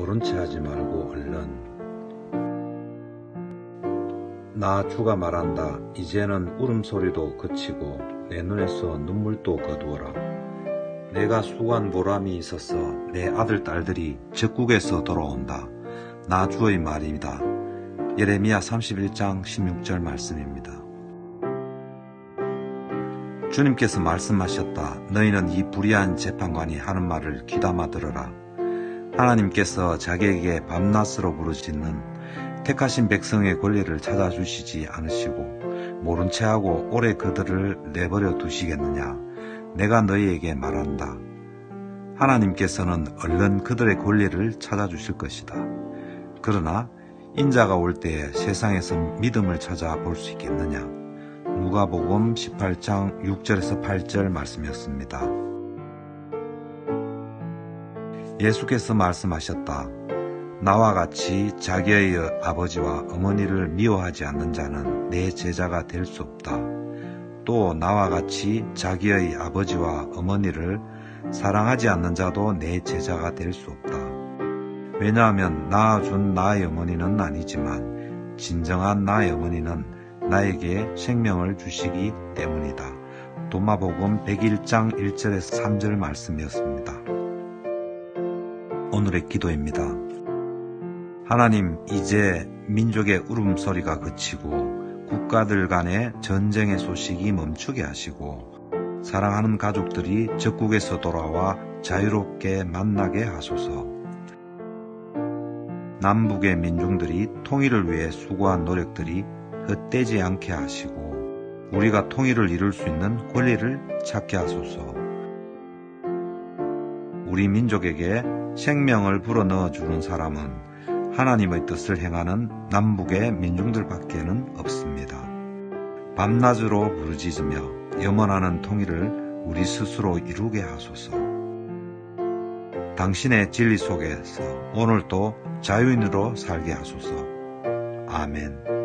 모른 체 하지 말고 얼른 나 주가 말한다. 이제는 울음소리도 그치고 내 눈에서 눈물도 거두어라. 내가 수고한 보람이 있어서 내 아들 딸들이 적국에서 돌아온다. 나 주의 말입니다. 예레미야 31장 16절 말씀입니다. 주님께서 말씀하셨다. 너희는 이 불의한 재판관이 하는 말을 귀담아 들어라. 하나님께서 자기에게 밤낮으로 부르짖는 택하신 백성의 권리를 찾아주시지 않으시고 모른 체하고 오래 그들을 내버려 두시겠느냐. 내가 너희에게 말한다. 하나님께서는 얼른 그들의 권리를 찾아주실 것이다. 그러나 인자가 올 때에 세상에서 믿음을 찾아볼 수 있겠느냐. 누가복음 18장 6절에서 8절 말씀이었습니다. 예수께서 말씀하셨다. 나와 같이 자기의 아버지와 어머니를 미워하지 않는 자는 내 제자가 될 수 없다. 또 나와 같이 자기의 아버지와 어머니를 사랑하지 않는 자도 내 제자가 될 수 없다. 왜냐하면 낳아준 나의 어머니는 아니지만 진정한 나의 어머니는 나에게 생명을 주시기 때문이다. 도마복음 101장 1절에서 3절 말씀이었습니다. 오늘의 기도입니다. 하나님, 이제 민족의 울음소리가 그치고 국가들 간의 전쟁의 소식이 멈추게 하시고 사랑하는 가족들이 적국에서 돌아와 자유롭게 만나게 하소서. 남북의 민중들이 통일을 위해 수고한 노력들이 헛되지 않게 하시고 우리가 통일을 이룰 수 있는 권리를 찾게 하소서. 우리 민족에게 생명을 불어넣어 주는 사람은 하나님의 뜻을 행하는 남북의 민중들밖에는 없습니다. 밤낮으로 부르짖으며 염원하는 통일을 우리 스스로 이루게 하소서. 당신의 진리 속에서 오늘도 자유인으로 살게 하소서. 아멘.